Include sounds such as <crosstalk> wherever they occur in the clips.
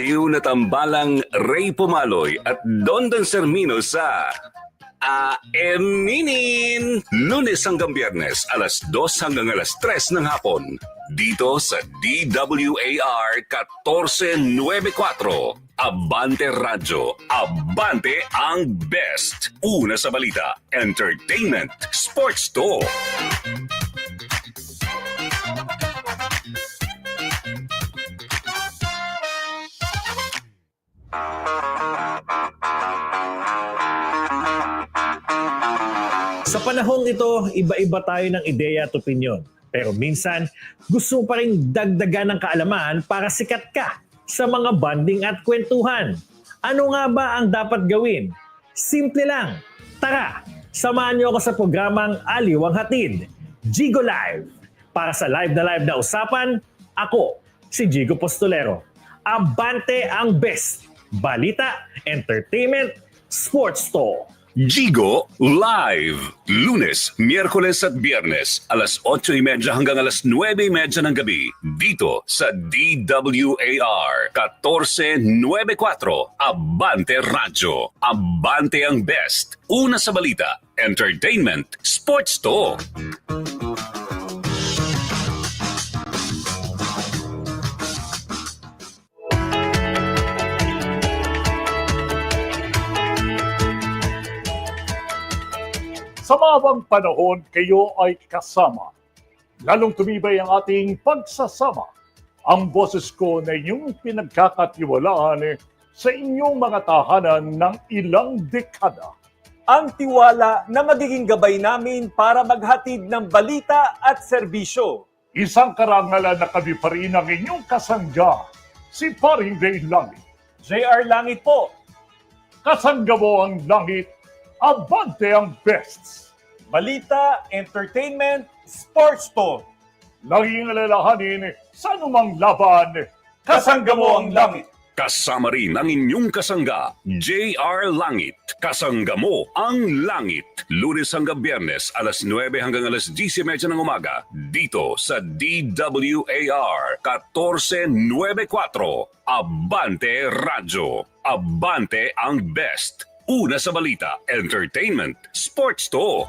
Tiyo na tambalang Ray Pumaloy at Dondon Sermino sa Aeminin! Lunes hanggang biyernes, alas 2 hanggang alas 3 ng hapon. Dito sa DWAR 1494. Abante Radyo. Abante ang best. Una sa balita, entertainment, sports to. Panahong ito, iba-iba tayo ng ideya at opinyon. Pero minsan, gusto mo pa rin dagdagan ng kaalaman para sikat ka sa mga banding at kwentuhan. Ano nga ba ang dapat gawin? Simple lang. Tara, samahan niyo ako sa programang Aliw ang Hatid, Gigo Live. Para sa live na live na usapan, ako, si Gigo Postolero. Abante ang best. Balita, entertainment, sports to. Gigo Live. Lunes, Miyerkules at Biyernes, alas 8.30 hanggang alas 9.30 ng gabi. Dito sa DWAR 1494. Abante Radyo. Abante ang best. Una sa balita, entertainment, sports to. Sa mabang panahon, kayo ay kasama. Lalong tumibay ang ating pagsasama. Ang boses ko na inyong pinagkakatiwalaan sa inyong mga tahanan ng ilang dekada. ang tiwala na magiging gabay namin para maghatid ng balita at serbisyo. Isang karangalan na kami pa rin ang inyong kasangga, si Paring Ray Langit. JR Langit po, Kasangga mo ang langit, abante ang best. Balita, entertainment, sports to. Laging alalahanin sa anumang laban, Kasangga mo ang langit. Kasama rin ang inyong kasangga, JR Langit. Kasangga mo ang langit. Lunes hanggang biyernes, alas 9 hanggang alas 10.30 ng umaga. Dito sa DWAR 1494. Abante Radyo. Abante ang best. Una sa balita, entertainment, sports to.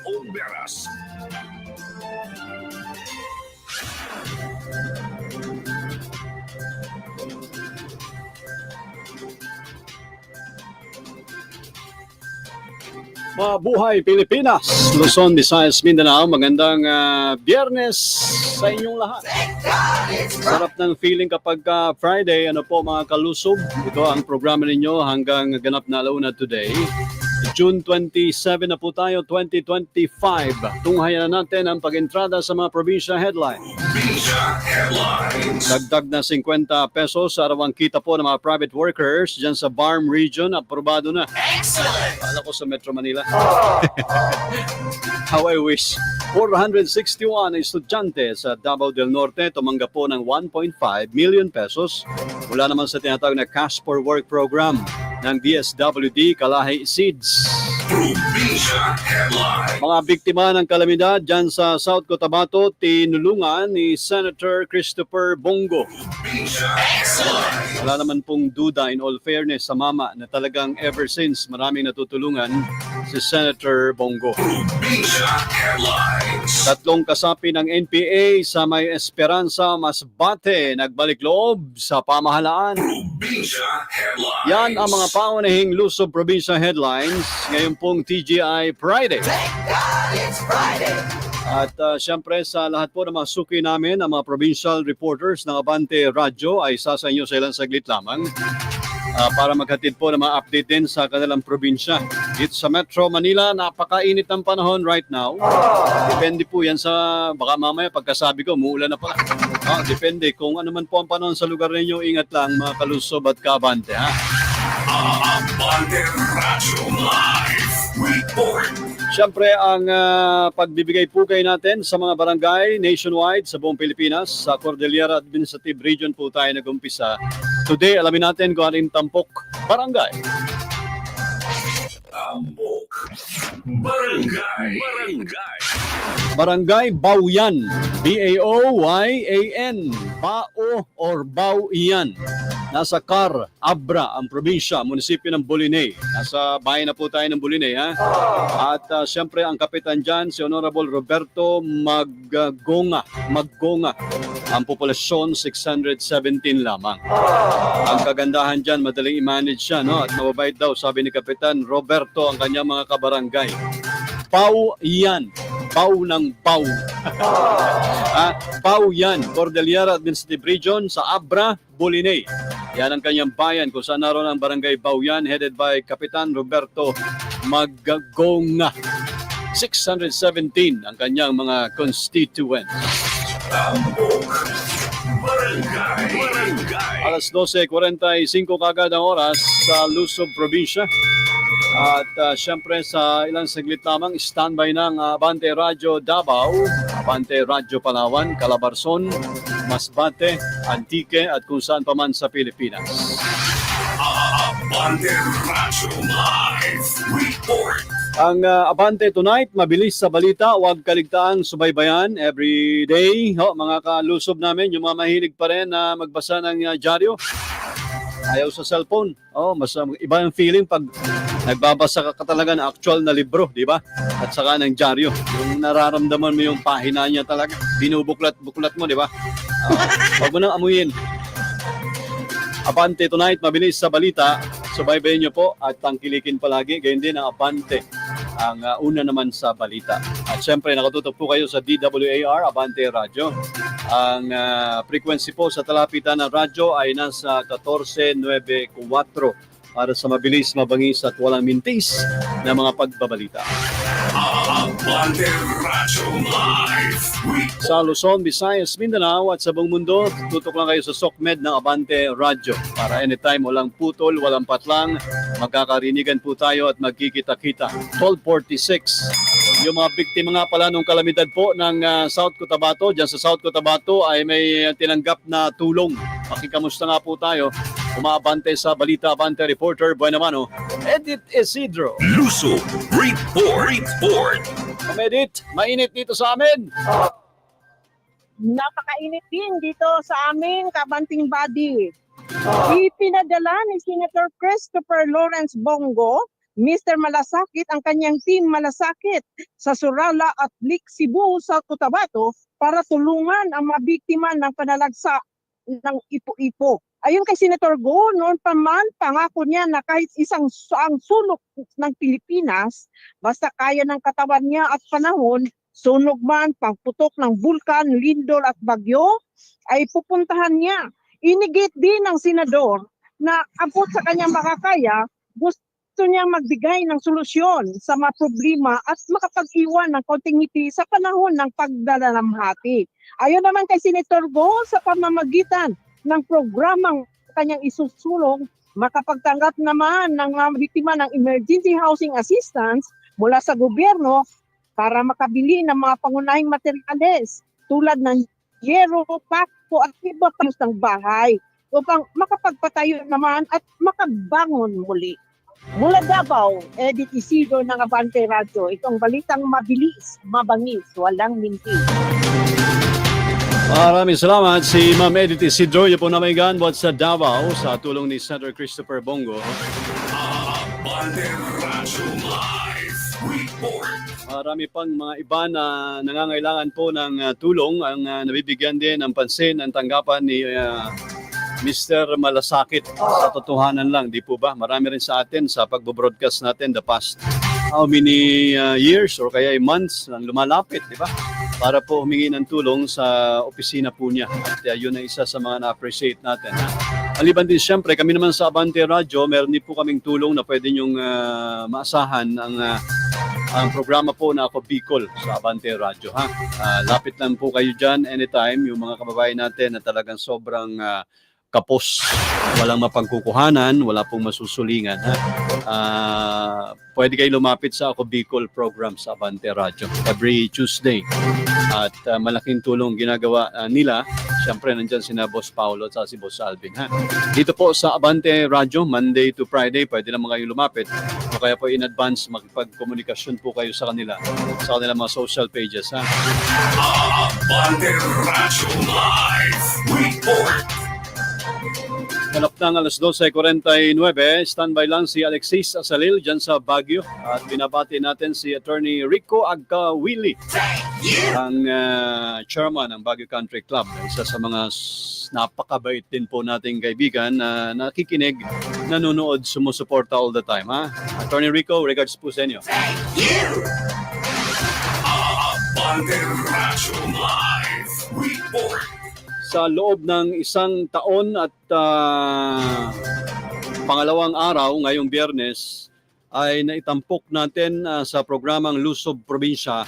Beras. Mabuhay Pilipinas, Luzon, Visayas, Mindanao. Magandang ah, biyernes sa inyong lahat. Sarap ng feeling kapag ah, Friday, ano po mga kalusog. Ito ang programa ninyo hanggang ganap na alauna today. June 27 na po tayo, 2025. Tunghayan na natin ang pag-entrada sa mga probinsya headline. Dagdag na 50 pesos sa arawang kita po ng mga private workers dyan sa Barm Region. Aprobado na. Excellent! Alam ko sa Metro Manila. <laughs> How I wish. 461 na estudyante sa Davao del Norte tumanggap po ng 1.5 million pesos mula naman sa tinatawag na Cash for Work program ng DSWD Kalahi Seeds. through me. Mga biktima ng kalamidad dyan sa South Cotabato, tinulungan ni Senator Christopher Bongo. Wala naman pong duda in all fairness sa mama na talagang ever since maraming natutulungan si Senator Bongo. Tatlong kasapi ng NPA sa may Esperanza Masbate nagbalik loob sa pamahalaan. Yan ang mga paunahing Luzon Provincia headlines ngayon pong TGI Friday. At uh, syempre sa lahat po ng mga suki namin, ang mga provincial reporters ng Abante Radyo ay sasa inyo sa ilang saglit lamang ah, para maghatid po ng mga update din sa kanilang probinsya. Dito sa Metro Manila, napakainit ng panahon right now. Depende po yan sa, baka mamaya pagkasabi ko, muulan na pala. Ah, depende kung ano man po ang panahon sa lugar ninyo, ingat lang mga kalusob at kabante. Ha? Abante Radyo Live. Siyempre, ang ah, pagbibigay pugay natin sa mga barangay nationwide sa buong Pilipinas, sa Cordillera Administrative Region po tayo nag-umpisa. Today, alamin natin kung anong tampok barangay. Tambok. Barangay. Barangay. Barangay Bauyan. B-A-O-Y-A-N. Bao or Bauyan. Nasa Car, Abra, ang probinsya, munisipyo ng Bolinay. Nasa bahay na po tayo ng Bolinay. Ha? At ah, siyempre ang kapitan dyan, si Honorable Roberto Maggonga. Maggonga. Ang populasyon, 617 lamang. Ang kagandahan dyan, madaling i-manage siya. No? At mababait daw, sabi ni Kapitan Roberto, ang kanyang mga kabarangay. Pau yan. Pau ng Pau. ah, Pau yan. Cordillera Administrative Region sa Abra, Bolinay. Yan ang kanyang bayan kung saan naroon ang barangay Bauyan headed by Kapitan Roberto Magagonga. 617 ang kanyang mga constituents. Tambok. Barangay. Barangay. Alas 12.45 kagad ang oras sa Luzon Probinsya. At uh, syempre sa ilang saglit lamang, standby ng uh, Abante Radyo Davao, Abante Radyo Palawan, Calabarzon, Masbate, Antique at kung saan pa man sa Pilipinas. Abante Radyo Live Report. Ang uh, Abante Tonight, mabilis sa balita, huwag kaligtaang subaybayan every day. Ho, mga kalusob namin, yung mga mahilig pa rin na magbasa ng uh, dyaryo. Ayaw sa cellphone. Oh, mas um, iba yung feeling pag nagbabasa ka, talaga ng actual na libro, di ba? At saka ng dyaryo. Yung nararamdaman mo yung pahina niya talaga. Binubuklat-buklat mo, di ba? Oh, huwag mo nang amuyin. Abante tonight, mabilis sa balita. Subaybayan niyo po at tangkilikin palagi. Ganyan din ang Abante, ang uh, una naman sa balita. At syempre, nakatutok po kayo sa DWAR, Abante Radio. Ang uh, frequency po sa talapitan ng radyo ay nasa 1494 para sa mabilis, mabangis at walang mintis na mga pagbabalita. Radyo Live. Sa Luzon, Visayas, Mindanao at sa buong mundo, tutok lang kayo sa SOCMED ng Abante Radio para anytime walang putol, walang patlang, magkakarinigan po tayo at magkikita-kita. 1246. Yung mga biktima nga pala nung kalamidad po ng ah, South Cotabato, dyan sa South Cotabato ay may tinanggap na tulong. Pakikamusta nga po tayo. Umaabante sa Balita Abante Reporter Buenamano, Edith Isidro. Luso Report. Report. Edith, mainit dito sa amin. napakainit din dito sa amin, Kabanting Body. Ipinadala ni Senator Christopher Lawrence Bongo, Mr. Malasakit, ang kanyang team Malasakit sa Surala at Lake Cebu sa Cotabato para tulungan ang mga biktima ng panalagsa ng ipo-ipo. Ayon kay Senator Go, noon pa man, pangako niya na kahit isang ang sulok ng Pilipinas, basta kaya ng katawan niya at panahon, sunog man, pagputok ng bulkan, lindol at bagyo, ay pupuntahan niya. Inigit din ng senador na abot sa kanyang makakaya, gusto niyang magbigay ng solusyon sa mga problema at makapag-iwan ng konting ngiti sa panahon ng pagdalamhati. Ayon naman kay Senator Go sa pamamagitan ng programang kanyang isusulong, makapagtanggap naman ng mga biktima ng emergency housing assistance mula sa gobyerno para makabili ng mga pangunahing materyales tulad ng yero, pako at iba pa ng bahay upang makapagpatayo naman at makabangon muli. Mula Davao, Edith Isidro ng Abante Radio. Itong balitang mabilis, mabangis, walang minti. Maraming salamat si Ma'am Edith Isidro. Yung po namayigan buat sa Davao sa tulong ni Senator Christopher Bongo. Marami pang mga iba na nangangailangan po ng uh, tulong ang uh, nabibigyan din ng pansin ang tanggapan ni uh, Mr. Malasakit. Sa totohanan lang, di po ba? Marami rin sa atin sa pagbo-broadcast natin the past how many uh, years or kaya months ang lumalapit, di ba? Para po humingi ng tulong sa opisina po niya. At uh, yun ang isa sa mga na-appreciate natin. ha? Maliban din siyempre, kami naman sa Abante Radio, meron din po kaming tulong na pwede nyong ah, maasahan ang ah, ang programa po na ako Bicol sa Abante Radio. Ha? Ah, lapit lang po kayo dyan anytime, yung mga kababayan natin na talagang sobrang ah, kapos, walang mapagkukuhanan, wala pong masusulingan. Ha? Ah, pwede kayo lumapit sa ako Bicol program sa Abante Radio every Tuesday. At ah, malaking tulong ginagawa ah, nila. Siyempre, nandyan sina Boss Paulo at si Boss Alvin. Ha? Dito po sa Abante Radio, Monday to Friday, pwede naman kayo lumapit. O kaya po in advance, makipagkomunikasyon po kayo sa kanila sa kanilang mga social pages. Ha? Abante Radyo Live Report. Hanap ng alas 12.49, standby lang si Alexis Asalil dyan sa Baguio. At binabati natin si Attorney Rico Agkawili, ang ah, chairman ng Baguio Country Club. Isa sa mga napakabait din po nating kaibigan na nakikinig, nanonood, sumusuporta all the time. Ha? Attorney Rico, regards po sa inyo. Abante Radyo Live Report. Sa loob ng isang taon at ah, pangalawang araw ngayong biyernes ay naitampok natin ah, sa programang Lusob Probinsya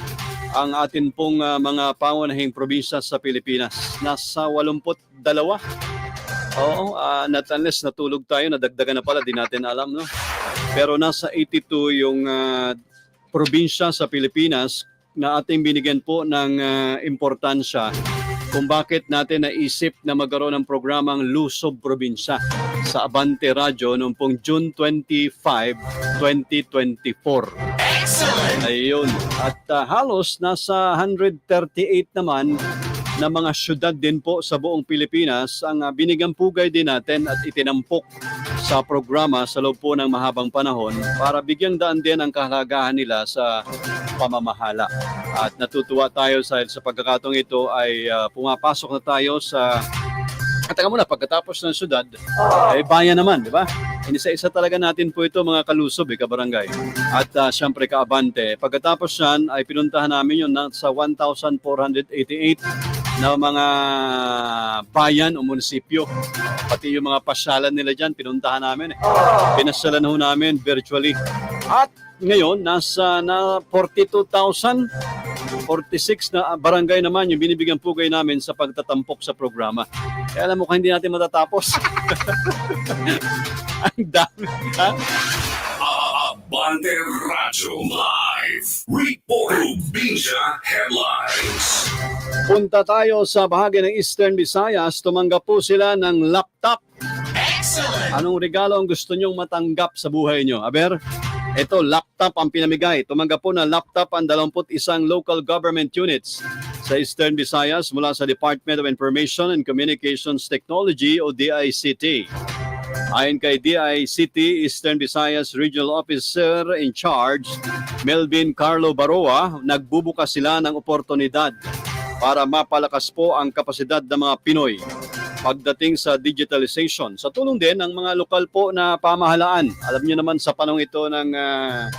ang atin pong ah, mga pangunahing probinsya sa Pilipinas. Nasa 82. Oo, uh, not unless natulog tayo, nadagdagan na pala, di natin alam. No? Pero nasa 82 yung ah, probinsya sa Pilipinas na ating binigyan po ng ah, importansya kung bakit natin naisip na magkaroon ng programang Lusob Probinsya sa Abante Radio noong pong June 25, 2024. Ayun. At ah, halos nasa 138 naman na mga syudad din po sa buong Pilipinas ang ah, binigyan pugay din natin at itinampok sa programa sa loob po ng mahabang panahon para bigyang daan din ang kahalagahan nila sa pamamahala. At natutuwa tayo sa, sa pagkakatong ito ay ah, pumapasok na tayo sa at teka muna, pagkatapos ng syudad, ay bayan naman, di ba? Inisa-isa talaga natin po ito mga kalusob, eh, kabarangay. At ah, syempre kaabante. Pagkatapos yan, ay pinuntahan namin yun na, sa 1,488 na mga bayan o munisipyo. Pati yung mga pasyalan nila dyan, pinuntahan namin. Eh. Pinasyalan ho namin virtually. At ngayon, nasa na 42,000 46 na barangay naman yung binibigyan pugay namin sa pagtatampok sa programa. Kaya alam mo kung hindi natin matatapos. <laughs> Ang dami. Ha? Abante Radyo Live Report. Probinsya Headlines. Punta tayo sa bahagi ng Eastern Visayas. Tumanggap po sila ng laptop. Anong regalo ang gusto nyong matanggap sa buhay nyo? Aber, ito, laptop ang pinamigay. Tumanggap po ng laptop ang 21 local government units sa Eastern Visayas mula sa Department of Information and Communications Technology o DICT. Ayon kay DICT Eastern Visayas Regional Officer in Charge, Melvin Carlo Baroa, nagbubukas sila ng oportunidad para mapalakas po ang kapasidad ng mga Pinoy pagdating sa digitalization. Sa tulong din ng mga lokal po na pamahalaan. Alam niyo naman sa panong ito ng ah,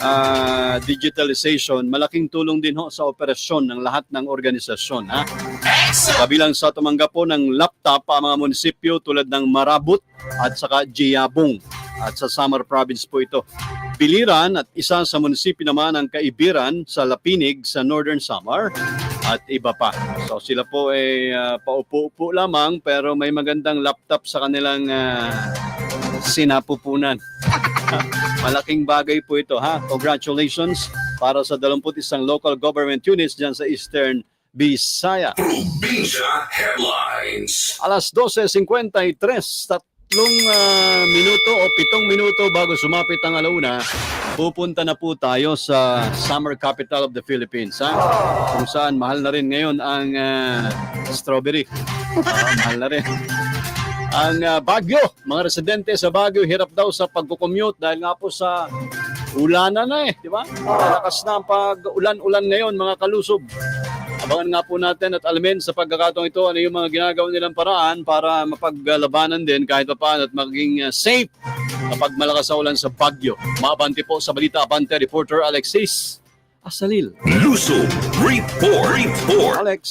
ah, digitalization, malaking tulong din ho sa operasyon ng lahat ng organisasyon. Ha? Kabilang sa tumanggap po ng laptop ang mga munisipyo tulad ng Marabut at saka Jiyabong at sa Samar Province po ito. Biliran at isa sa munisipyo naman ang Kaibiran sa Lapinig sa Northern Samar at iba pa. So sila po ay ah, paupo-upo lamang pero may magandang laptop sa kanilang ah, sinapupunan. <laughs> Malaking bagay po ito ha. Congratulations para sa 21 local government units dyan sa Eastern Visaya. Probinsya Headlines. Alas 12.53, tatlong ah, minuto o pitong minuto bago sumapit ang alauna, pupunta na po tayo sa summer capital of the Philippines. Ha? Kung saan mahal na rin ngayon ang ah, strawberry. Ah, mahal na rin. Ang ah, Baguio, mga residente sa Baguio, hirap daw sa pagkukommute dahil nga po sa ulanan na eh, di ba? Malakas na ang pag-ulan-ulan ngayon, mga kalusob. Abangan nga po natin at alamin sa pagkakataong ito ano yung mga ginagawa nilang paraan para mapaglabanan din kahit pa paano at maging uh, safe kapag malakas ang ulan sa Baguio. Maabante po sa Balita Abante reporter Alexis Asalil. Lusob Report. Report. Alex.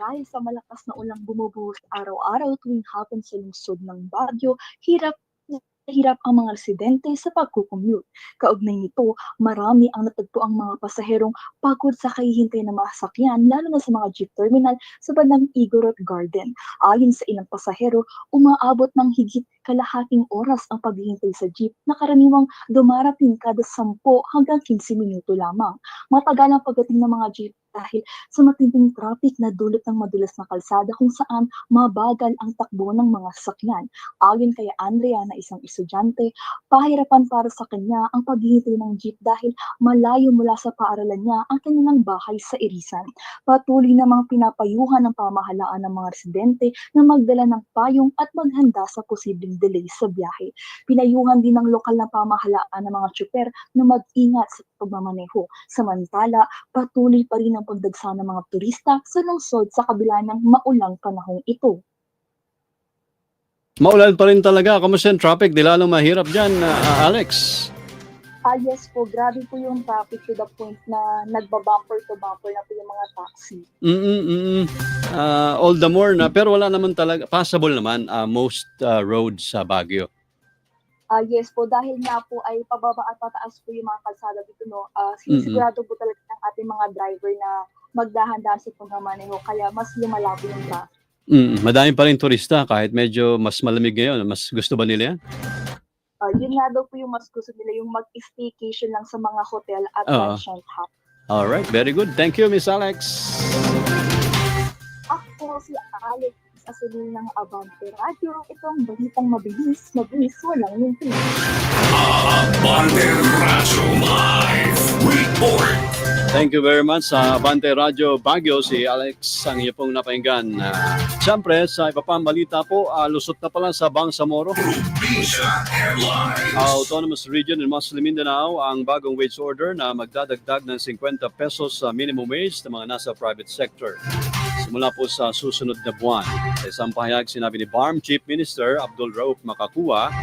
dahil sa malakas na ulang bumubuhos araw-araw tuwing hapon sa lungsod ng Baguio, hirap hirap ang mga residente sa pagkukommute. Kaugnay nito, marami ang natagpo ang mga pasaherong pagod sa kahihintay na mga sasakyan, lalo na sa mga jeep terminal sa bandang Igorot Garden. Ayon sa ilang pasahero, umaabot ng higit kalahating oras ang paghihintay sa jeep na karaniwang dumarating kada 10 hanggang 15 minuto lamang. Matagal ang pagdating ng mga jeep dahil sa matinding traffic na dulot ng madulas na kalsada kung saan mabagal ang takbo ng mga sasakyan. Ayon kay Andrea na isang estudyante, pahirapan para sa kanya ang paghihintay ng jeep dahil malayo mula sa paaralan niya ang kanilang bahay sa Irisan. Patuloy namang pinapayuhan ng pamahalaan ng mga residente na magdala ng payong at maghanda sa posibleng delay sa biyahe. Pinayuhan din ng lokal na pamahalaan ng mga tsuper na mag-ingat sa pagmamaneho. Samantala, patuloy pa rin ang pagdagsa ng mga turista sa lungsod sa kabila ng maulang panahong ito. Maulan pa rin talaga. Kamusta yung traffic? Di lalong mahirap dyan, ah, Alex. Ah, yes po, grabe po yung traffic to the point na nagbabumper to bumper na po yung mga taxi. Mm-mm, mm-mm. Ah, all the more na, pero wala naman talaga, passable naman ah, most ah, roads sa Baguio. Ah, yes po, dahil nga po ay pababa at pataas po yung mga kalsada dito, no, Mm-mm. sinisigurado po talaga ng ating mga driver na magdahan-dahan sa pagmamaneho, kaya mas lumalabo yung traffic. Mm, madami pa rin turista kahit medyo mas malamig ngayon. Mas gusto ba nila yan? Ah, yun nga daw po yung mas gusto nila, yung mag-staycation lang sa mga hotel at Oo. mansion hub. Alright, very good. Thank you, Miss Alex. Ako si Alex Asulil ng Abante Radio. Itong balitang mabilis, mabilis, walang yung Abante Radyo Live Report. Thank you very much sa Abante Radio Baguio, si Alex ang iyo pong napahinggan. Uh, Siyempre, sa iba pang balita po, ah, lusot na pala sa Bangsamoro. Autonomous Region in Muslim Mindanao ang bagong wage order na magdadagdag ng 50 pesos sa minimum wage ng mga nasa private sector. Simula po sa susunod na buwan. Sa isang pahayag, sinabi ni BARM Chief Minister Abdul Rauf Makakua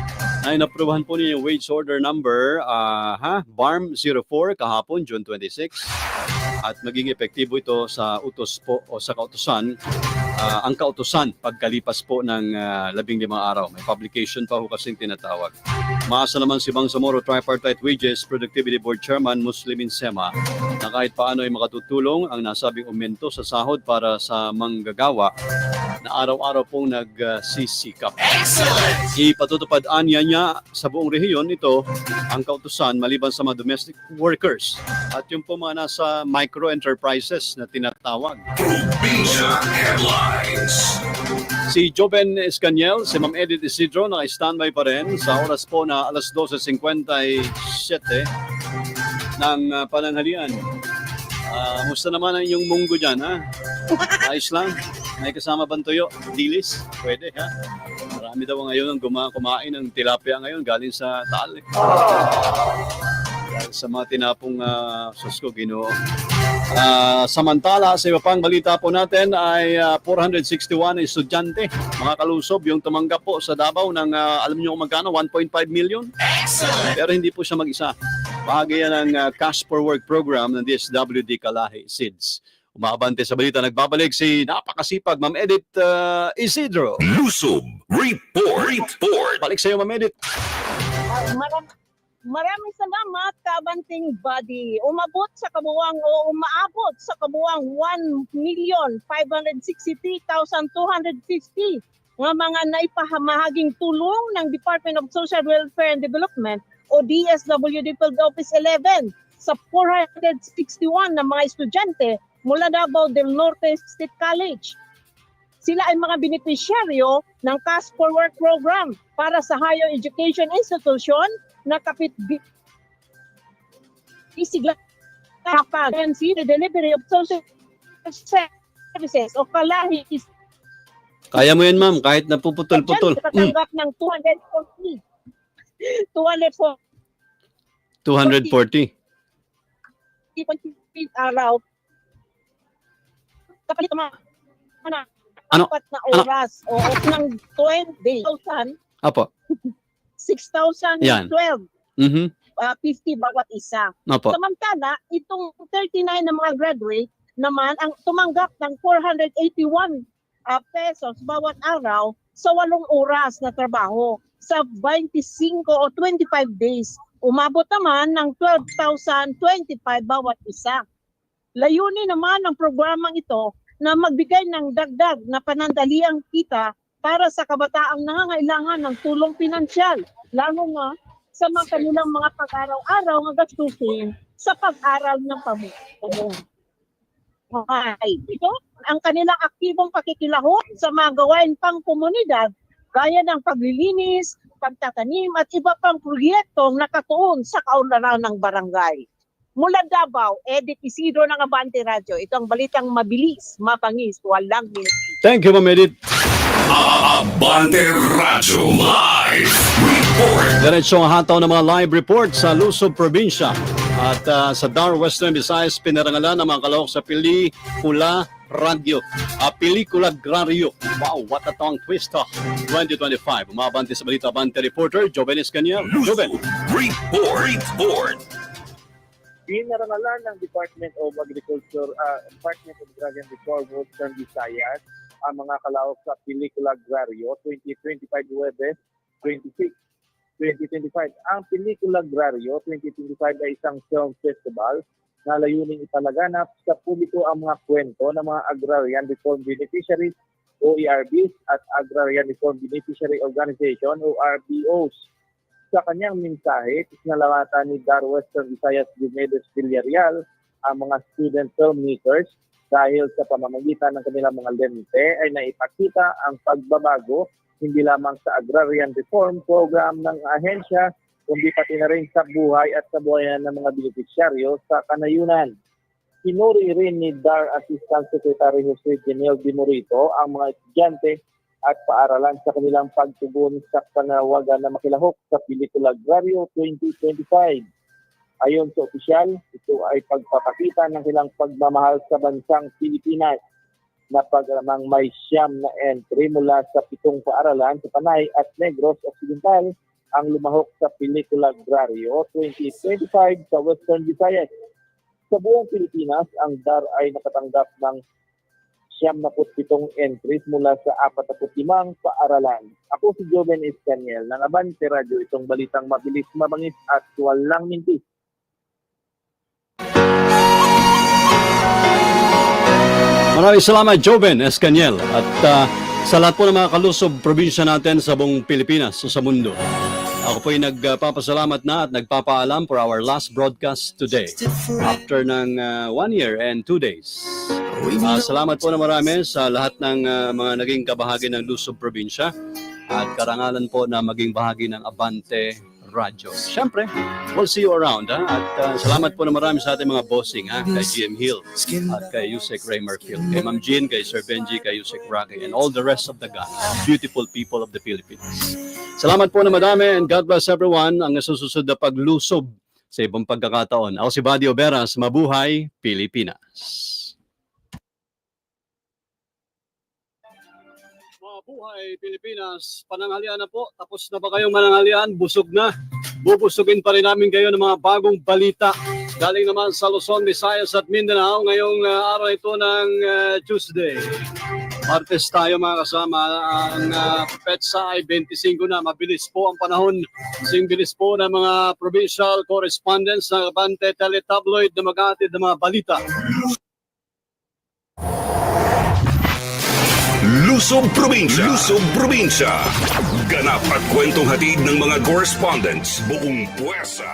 na inaprubahan po niya yung wage order number ah, ha, BARM 04 kahapon, June 26 at maging epektibo ito sa utos po o sa kautusan ah, ang kautusan pagkalipas po ng ah, labing limang araw. May publication pa ho kasing tinatawag. Maasa naman si Bangsamoro Tripartite Wages Productivity Board Chairman Muslimin Sema kahit paano ay makatutulong ang nasabing aumento sa sahod para sa manggagawa na araw-araw pong nagsisikap. Ipatutupad anya niya sa buong rehiyon ito ang kautusan maliban sa mga domestic workers at yung po mga nasa micro enterprises na tinatawag. Si Joven Escaniel, si Ma'am Edith Isidro, naka-standby pa rin sa oras po na alas 12.57 ng uh, pananghalian. Ah, musta naman ang inyong munggo dyan, ha? <laughs> Ayos lang? May kasama bang tuyo? Dilis? Pwede, ha? Marami daw ngayon ang guma- kumain ng tilapia ngayon galing sa Taal. eh. Sa mga tinapong uh, susko, ginoo. Ah, samantala, sa iba pang balita po natin ay ah, 461 na estudyante, mga kalusob, yung tumanggap po sa Davao ng, ah, alam niyo kung magkano, 1.5 million? Pero hindi po siya mag-isa. Bahagi yan ng ah, Cash for Work program ng DSWD Kalahi SIDS. Umabante sa balita, nagbabalik si napakasipag Ma'am Edith ah, Isidro. Lusob Report. Report. Balik sa iyo, Ma'am Edith. Ah, maram- maraming salamat, Kabanting Body. Umabot sa kabuwang o umaabot sa kabuwang 1,563,250 nga mga naipahamahaging tulong ng Department of Social Welfare and Development o DSWD Field Office 11 sa 461 na mga estudyante mula Davao del Norte State College. Sila ay mga beneficiaryo ng Cash for Work program para sa higher education institution na kapit isigla kapag the delivery of social services o kalahi is Kaya mo yan, Ma'am, kahit napuputol-putol. Mm, Nakatanggap ng 240 240 240. araw kapalit mga ano, Ano? apat na Ano? oras o <laughs> ng 20,000 Apo. 6,012 Yan. Mhm. ah, 50 bawat isa. Apo. Samantala, itong 39 na mga graduate naman ang tumanggap ng 481 ah, pesos bawat araw sa walong oras na trabaho sa 25 o 25 days. Umabot naman ng 12,025 bawat isa. Layunin naman ng programang ito na magbigay ng dagdag na panandaliang kita para sa kabataang nangangailangan ng tulong pinansyal, lalo nga sa mga kanilang mga pag-araw-araw na gastusin sa pag-aral ng pamumuno. Okay. Ito ang kanilang aktibong pakikilahok sa mga gawain pang komunidad gaya ng paglilinis, pagtatanim at iba pang proyektong nakatuon sa kaunlaran ng barangay. Mula Davao, Edith Isidro ng Abante Radio. Ito ang balitang mabilis, mapangis, walang minutes. Thank you, Ma'am Edith. Abante Radyo Live Report. Diretso ang hataw ng mga live report sa Luzon Probinsya. At ah, sa Dar Western Visayas, pinarangalan ng mga kalahok sa Pili Pula Radio. Uh, Pelikula Grario. Wow, what a tongue twister. 2025. Umabante sa balita Abante reporter, Joven Escaniel. Joven. Report. Report. Pinarangalan ng Department of Agriculture, ah, Department of Agrarian Reform, Western Visayas, ang mga kalaok sa Pelikula Agrario 2025 Webes 26. 2025. Ang Pelikula Agrario 2025 ay isang film festival na layuning ipalaganap sa publiko ang mga kwento ng mga Agrarian Reform Beneficiaries o ERBs at Agrarian Reform Beneficiary Organization o RBOs sa kanyang mensahe, isinalamatan ni Dar Western Visayas Gumedes Villarreal ang mga student filmmakers dahil sa pamamagitan ng kanilang mga lente ay naipakita ang pagbabago hindi lamang sa agrarian reform program ng ahensya kundi pati na rin sa buhay at sa buhayan ng mga beneficiaryo sa kanayunan. Pinuri rin ni DAR Assistant Secretary Jose Janel Di Morito ang mga estudyante at paaralan sa kanilang pagtugon sa panawagan na makilahok sa Pelikula Agrario 2025. Ayon sa opisyal, ito ay pagpapakita ng kanilang pagmamahal sa bansang Pilipinas na pagramang may siyam na entry mula sa pitong paaralan sa Panay at Negros Occidental ang lumahok sa Pelikula Agrario 2025 sa Western Visayas. Sa buong Pilipinas, ang DAR ay nakatanggap ng siyam na pitong entries mula sa 45 paaralan. Ako si Joven Escaniel ng Abante Radio. Itong balitang mabilis, mabangis at walang mintis. Maraming salamat, Joven Escaniel. At ah, sa lahat po ng mga kalusob probinsya natin sa buong Pilipinas o sa mundo. Ako po ay nagpapasalamat na at nagpapaalam for our last broadcast today after ng ah, one year and two days. Ah, salamat po na marami sa lahat ng ah, mga naging kabahagi ng Luzon Probinsya at karangalan po na maging bahagi ng Abante Radio. Siyempre, we'll see you around. Ha? At ah, salamat po na marami sa ating mga bossing ha? kay GM Hill at kay Yusek Ray Merfield, kay Ma'am Jean, kay Sir Benji, kay Yusek Rocky, and all the rest of the gang, beautiful people of the Philippines. Salamat po na madami and God bless everyone ang nasusunod na paglusob sa ibang pagkakataon. Ako si Buddy Oberas, Mabuhay, Pilipinas. Mabuhay, Pilipinas. Pananghalian na po. Tapos na ba kayong mananghalian? Busog na. Bubusugin pa rin namin kayo ng mga bagong balita. Galing naman sa Luzon, Visayas at Mindanao ngayong uh, araw ito ng uh, Tuesday. Martes tayo mga kasama. Ang uh, petsa ay 25 na. Mabilis po ang panahon. Sing bilis po ng mga provincial correspondents ng Abante Teletabloid na maghatid ng mga balita. Luzon Probinsya. Luzon Probinsya. Ganap at kwentong hatid ng mga correspondents. Buong puwersa.